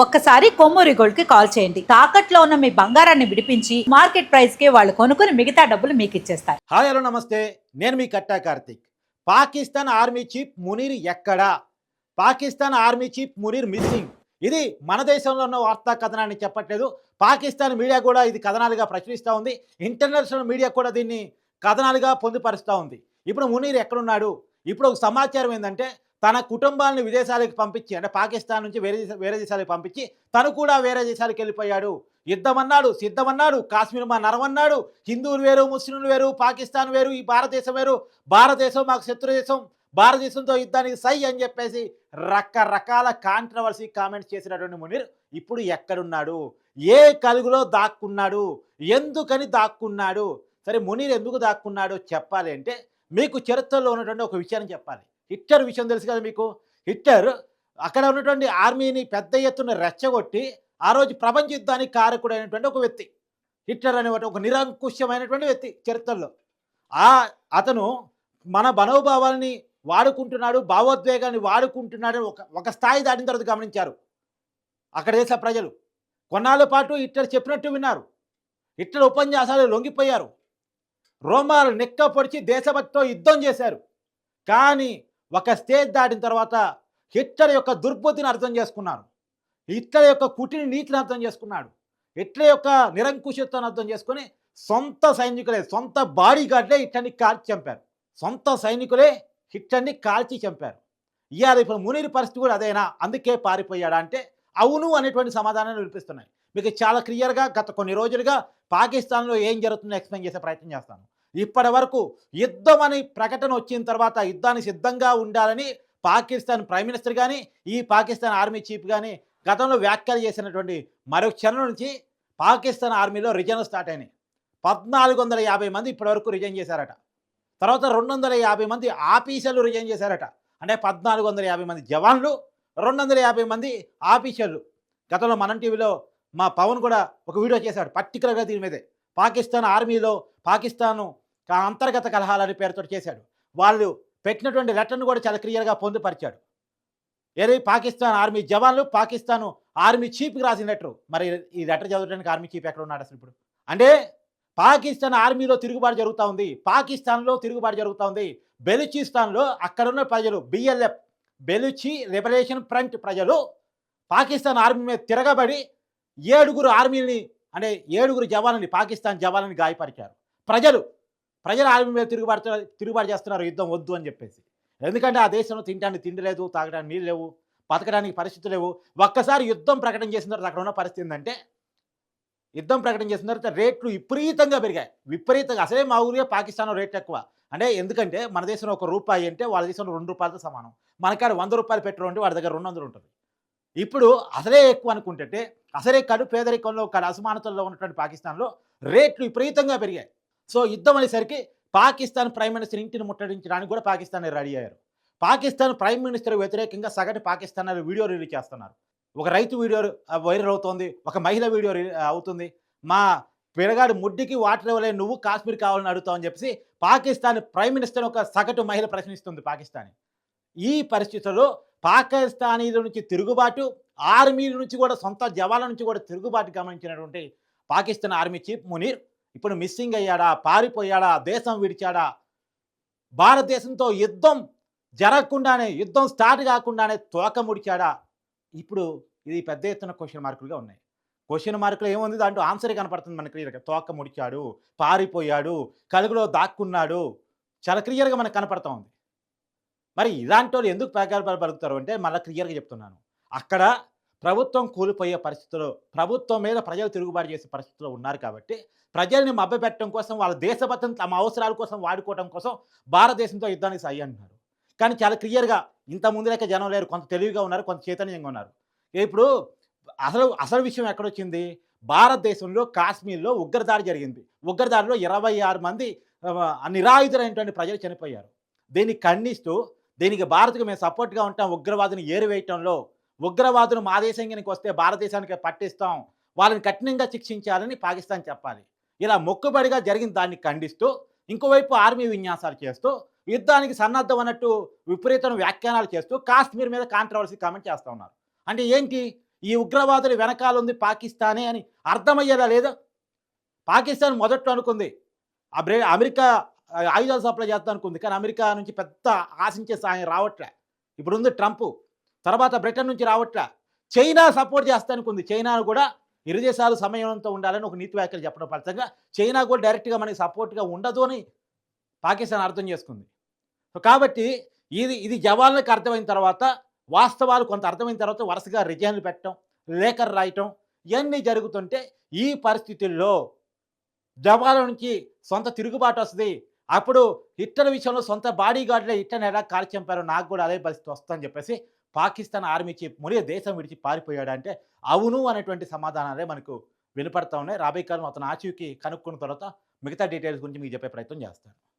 ఒక్కసారి కొమ్మూరి గోల్డ్కి కాల్ చేయండి. తాకట్లో ఉన్న మీ బంగారాన్ని విడిపించి మార్కెట్ ప్రైస్కి వాళ్ళు కొనుక్కుని మిగతా డబ్బులు మీకు ఇచ్చేస్తారు. హాయ్ హలో నమస్తే. నేను మీ కట్టా కార్తిక్. పాకిస్తాన్ ఆర్మీ చీఫ్ మునీర్ ఎక్కడా? Pakistan army chief Munir missing. ఇది మన దేశంలో ఉన్న వార్తా కథనాన్ని చెప్పట్లేదు. పాకిస్తాన్ మీడియా కూడా ఇది కథనాలుగా ప్రచురిస్తూ ఉంది. ఇంటర్నేషనల్ మీడియా కూడా దీన్ని కథనాలుగా పొందుపరుస్తూ ఉంది. ఇప్పుడు మునీర్ ఎక్కడున్నాడు? ఇప్పుడు ఒక సమాచారం ఏంటంటే తన కుటుంబాలను విదేశాలకు పంపించి అంటే పాకిస్తాన్ నుంచి వేరే వేరే దేశాలకు పంపించి తను కూడా వేరే దేశాలకు వెళ్ళిపోయాడు. యుద్ధమన్నాడు సిద్ధమన్నాడు కాశ్మీర్ మా నరమన్నాడు హిందువులు వేరు ముస్లింలు వేరు పాకిస్తాన్ వేరు ఈ భారతదేశం వేరు భారతదేశం మాకు శత్రు దేశం భారతదేశంతో యుద్ధానికి సై అని చెప్పేసి రకరకాల కాంట్రవర్సీ కామెంట్స్ చేసినటువంటి మునీర్ ఇప్పుడు ఎక్కడున్నాడు? ఏ కలుగులో దాక్కున్నాడు? ఎందుకని దాక్కున్నాడు? సరే మునీర్ ఎందుకు దాక్కున్నాడో చెప్పాలి అంటే మీకు చరిత్రలో ఉన్నటువంటి ఒక విషయాన్ని చెప్పాలి. హిట్లర్ విషయం తెలుసు కదా మీకు? హిట్లర్ అక్కడ ఉన్నటువంటి ఆర్మీని పెద్ద ఎత్తున రెచ్చగొట్టి ఆ రోజు ప్రపంచ యుద్ధానికి కారకుడైనటువంటి ఒక వ్యక్తి. హిట్లర్ అనేటువంటి ఒక నిరంకుశమైనటువంటి వ్యక్తి చరిత్రలో. ఆ అతను మన మనోభావాలని వాడుకుంటున్నాడు భావోద్వేగాన్ని వాడుకుంటున్నాడు ఒక ఒక స్థాయి దాటిన తర్వాత గమనించారు. అక్కడ దేశ ప్రజలు? కొన్నాళ్ళ పాటు హిట్లర్ చెప్పినట్టు విన్నారు. హిట్లర్ ఉపన్యాసాలు లొంగిపోయారు. రోమాలు నెక్క పొడిచి దేశభక్తితో యుద్ధం చేశారు. కానీ ఒక స్టేజ్ దాటిన తర్వాత హిట్లర్ యొక్క దుర్బుద్ధిని అర్థం చేసుకున్నారు హిట్లర్ యొక్క కుటిని నీతిని అర్థం చేసుకున్నాడు. హిట్లర్ యొక్క నిరంకుశత్వాన్ని అర్థం చేసుకొని సొంత సైనికులే సొంత బాడీ గార్డ్లే హిట్లర్ని కాల్చి చంపారు. సొంత సైనికులే హిట్లర్ని కాల్చి చంపారు. ఇవాళ ఇప్పుడు మునిరి పరిస్థితి కూడా అదేనా? అందుకే పారిపోయాడా అంటే అవును అనేటువంటి సమాధానాలు వినిపిస్తున్నాయి. మీకు చాలా క్లియర్గా గత కొన్ని రోజులుగా పాకిస్తాన్లో ఏం జరుగుతుందో ఎక్స్ప్లెయిన్ చేసే ప్రయత్నం చేస్తాను. ఇప్పటి వరకు యుద్ధం అని ప్రకటన వచ్చిన తర్వాత యుద్ధానికి సిద్ధంగా ఉండాలని పాకిస్తాన్ ప్రైమ్ మినిస్టర్ కానీ ఈ పాకిస్తాన్ ఆర్మీ చీఫ్ కానీ గతంలో వ్యాఖ్యలు చేసినటువంటి మరో క్షణం నుంచి పాకిస్తాన్ ఆర్మీలో రిజన్ స్టార్ట్ అయినాయి. పద్నాలుగు వందల యాభై మంది ఇప్పటివరకు రిజైన్ చేశారట. తర్వాత రెండు వందల యాభై మంది ఆఫీసర్లు రిజైన్ చేశారట. అంటే పద్నాలుగు వందల యాభై మంది జవాన్లు రెండు వందల యాభై మంది ఆఫీసర్లు. గతంలో మనం టీవీలో మా పవన్ కూడా ఒక వీడియో చేశాడు పర్టికులర్గా దీని మీదే. పాకిస్తాన్ ఆర్మీలో పాకిస్తాను అంతర్గత కలహాలని పేరుతో చేశాడు. వాళ్ళు పెట్టినటువంటి లెటర్ను కూడా చాలా క్లియర్గా పొందుపరిచాడు. ఏది? పాకిస్తాన్ ఆర్మీ జవాన్లు పాకిస్తాన్ ఆర్మీ చీఫ్కి రాసిన లెటర్. మరి ఈ లెటర్ చదవడానికి ఆర్మీ చీఫ్ ఎక్కడ ఉన్నాడు అసలు ఇప్పుడు? అంటే పాకిస్తాన్ ఆర్మీలో తిరుగుబాటు జరుగుతూ ఉంది. పాకిస్తాన్లో తిరుగుబాటు జరుగుతూ ఉంది. బెలుచిస్తాన్లో అక్కడున్న ప్రజలు బిఎల్ఎఫ్ బెలుచి లిబరేషన్ ఫ్రంట్ ప్రజలు పాకిస్తాన్ ఆర్మీ మీద తిరగబడి ఏడుగురు ఆర్మీని అంటే ఏడుగురు జవాన్లని పాకిస్తాన్ జవాన్లని గాయపరిచారు. ప్రజలు ప్రజలు ఆర్మీ మీద తిరుగుబాటు తిరుగుబాటు చేస్తున్నారు యుద్ధం వద్దు అని చెప్పేసి. ఎందుకంటే ఆ దేశంలో తినడానికి తిండి లేదు తాగడానికి నీళ్ళు లేవు బతకడానికి పరిస్థితులు లేవు. ఒక్కసారి యుద్ధం ప్రకటన చేసిన తర్వాత అక్కడ ఉన్న పరిస్థితి ఏంటంటే యుద్ధం ప్రకటన చేసిన తర్వాత రేట్లు విపరీతంగా పెరిగాయి. విపరీతంగా. అసలే మా ఊరిలో పాకిస్తాన్లో రేట్లు ఎక్కువ. అంటే ఎందుకంటే మన దేశంలో ఒక రూపాయి అంటే వాళ్ళ దేశంలో రెండు రూపాయలతో సమానం. మనకాడ వంద రూపాయలు పెట్రోల్ ఉంటే వాడి దగ్గర రెండు వందలు ఉంటుంది. ఇప్పుడు అసలే ఎక్కువ అనుకుంటుంటే అసలే కడు పేదరికంలో కడు అసమానతల్లో ఉన్నటువంటి పాకిస్తాన్లో రేట్లు విపరీతంగా పెరిగాయి. సో యుద్ధం అనేసరికి పాకిస్తాన్ ప్రైమ్ మినిస్టర్ ఇంటిని ముట్టడించడానికి కూడా పాకిస్తాన్ రెడీ అయ్యారు. పాకిస్తాన్ ప్రైమ్ మినిస్టర్ వ్యతిరేకంగా సగటు పాకిస్తాన్ వీడియో రిలీజ్ చేస్తున్నారు. ఒక రైతు వీడియో వైరల్ అవుతోంది ఒక మహిళ వీడియో అవుతుంది. మా పిడగాడు ముడ్డికి వాటర్ ఇవ్వలే నువ్వు కాశ్మీర్ కావాలని అడుగుతావు అని చెప్పేసి పాకిస్తాన్ ప్రైమ్ మినిస్టర్ ఒక సగటు మహిళ ప్రశ్నిస్తుంది పాకిస్తాన్. ఈ పరిస్థితుల్లో పాకిస్తానీల నుంచి తిరుగుబాటు ఆర్మీల నుంచి కూడా సొంత జవాల నుంచి కూడా తిరుగుబాటు గమనించినటువంటి పాకిస్తాన్ ఆర్మీ చీఫ్ మునీర్ ఇప్పుడు మిస్సింగ్ అయ్యాడా? పారిపోయాడా? దేశం విడిచాడా? భారతదేశంతో యుద్ధం జరగకుండానే యుద్ధం స్టార్ట్ కాకుండానే తోక ముడిచాడా? ఇప్పుడు ఇది పెద్ద ఎత్తున క్వశ్చన్ మార్కులుగా ఉన్నాయి. క్వశ్చన్ మార్కులు ఏముంది? దాంట్లో ఆన్సరే కనపడుతుంది మనకి క్లియర్గా. తోక ముడిచాడు పారిపోయాడు కలుగులో దాక్కున్నాడు. చాలా క్లియర్గా మనకు కనపడతా ఉంది. మరి ఇలాంటి వాళ్ళు ఎందుకు ప్రకారాలు పలుకుతారు అంటే మళ్ళీ క్లియర్గా చెప్తున్నాను. అక్కడ ప్రభుత్వం కూలిపోయే పరిస్థితుల్లో ప్రభుత్వం మీద ప్రజలు తిరుగుబాటు చేసే పరిస్థితిలో ఉన్నారు కాబట్టి ప్రజల్ని మభ్యపెట్టడం కోసం వాళ్ళ దేశభక్తిని తమ అవసరాల కోసం వాడుకోవడం కోసం భారతదేశంతో యుద్ధానికి సై అంటున్నారు. కానీ చాలా క్లియర్గా ఇంత ముందులేక జనం లేరు. కొంత తెలివిగా ఉన్నారు కొంత చైతన్యంగా ఉన్నారు. ఇప్పుడు అసలు అసలు విషయం ఎక్కడొచ్చింది? భారతదేశంలో కాశ్మీర్లో ఉగ్రదాడి జరిగింది. ఉగ్రదాడిలో ఇరవై ఆరు మంది నిరాయుధులైనటువంటి ప్రజలు చనిపోయారు. దీన్ని ఖండిస్తూ దీనికి భారత్కు మేము సపోర్ట్గా ఉంటాం. ఉగ్రవాదిని ఏరివేయటంలో ఉగ్రవాదులు మా దేశానికి వస్తే భారతదేశానికి పట్టిస్తాం. వాళ్ళని కఠినంగా శిక్షించాలని పాకిస్తాన్ చెప్పాలి. ఇలా మొక్కుబడిగా జరిగిన దాన్ని ఖండిస్తూ ఇంకోవైపు ఆర్మీ విన్యాసాలు చేస్తూ యుద్ధానికి సన్నద్ధం అన్నట్టు విపరీతమైన వ్యాఖ్యానాలు చేస్తూ కాశ్మీర్ మీద కాంట్రవర్సీ కామెంట్ చేస్తూ ఉన్నారు. అంటే ఏంటి? ఈ ఉగ్రవాదుల వెనకాల ఉంది పాకిస్తానే అని అర్థమయ్యేలా లేదా? పాకిస్తాన్ మొదట్లో అనుకుంది అమెరికా ఆయుధాలు సప్లై చేద్దాం అనుకుంది కానీ అమెరికా నుంచి పెద్ద ఆశించే సాయం రావట్లే. ఇప్పుడు ఉంది ట్రంప్. తర్వాత బ్రిటన్ నుంచి రావట్లే. చైనా సపోర్ట్ చేస్తా అనుకుంది చైనాను కూడా ఇరు దేశాలు సమయంతో ఉండాలని ఒక నీతి వ్యాఖ్యలు చెప్పడం ఫలితంగా చైనా కూడా డైరెక్ట్గా మనకి సపోర్ట్గా ఉండదు అని పాకిస్తాన్ అర్థం చేసుకుంది. కాబట్టి ఇది ఇది జవాన్లకు అర్థమైన తర్వాత వాస్తవాలు కొంత అర్థమైన తర్వాత వరుసగా రిజైన్లు పెట్టడం లేఖలు రాయటం ఇవన్నీ జరుగుతుంటే ఈ పరిస్థితుల్లో జవాన్ల నుంచి సొంత తిరుగుబాటు వస్తుంది. అప్పుడు ఇట్టల విషయంలో సొంత బాడీ గార్డులే హిట్లర్ ఎలా కాల్చంపారో నాకు కూడా అదే పరిస్థితి వస్తుందని చెప్పేసి పాకిస్తాన్ ఆర్మీ చీఫ్ మురే దేశం విడిచి పారిపోయాడంటే అవును అనేటువంటి సమాధానాలే మనకు వినపడతా ఉన్నాయి. రాబోయే కాలం అతను ఆచూకీ కనుక్కున్న తర్వాత మిగతా డీటెయిల్స్ గురించి మీకు చెప్పే ప్రయత్నం చేస్తాను.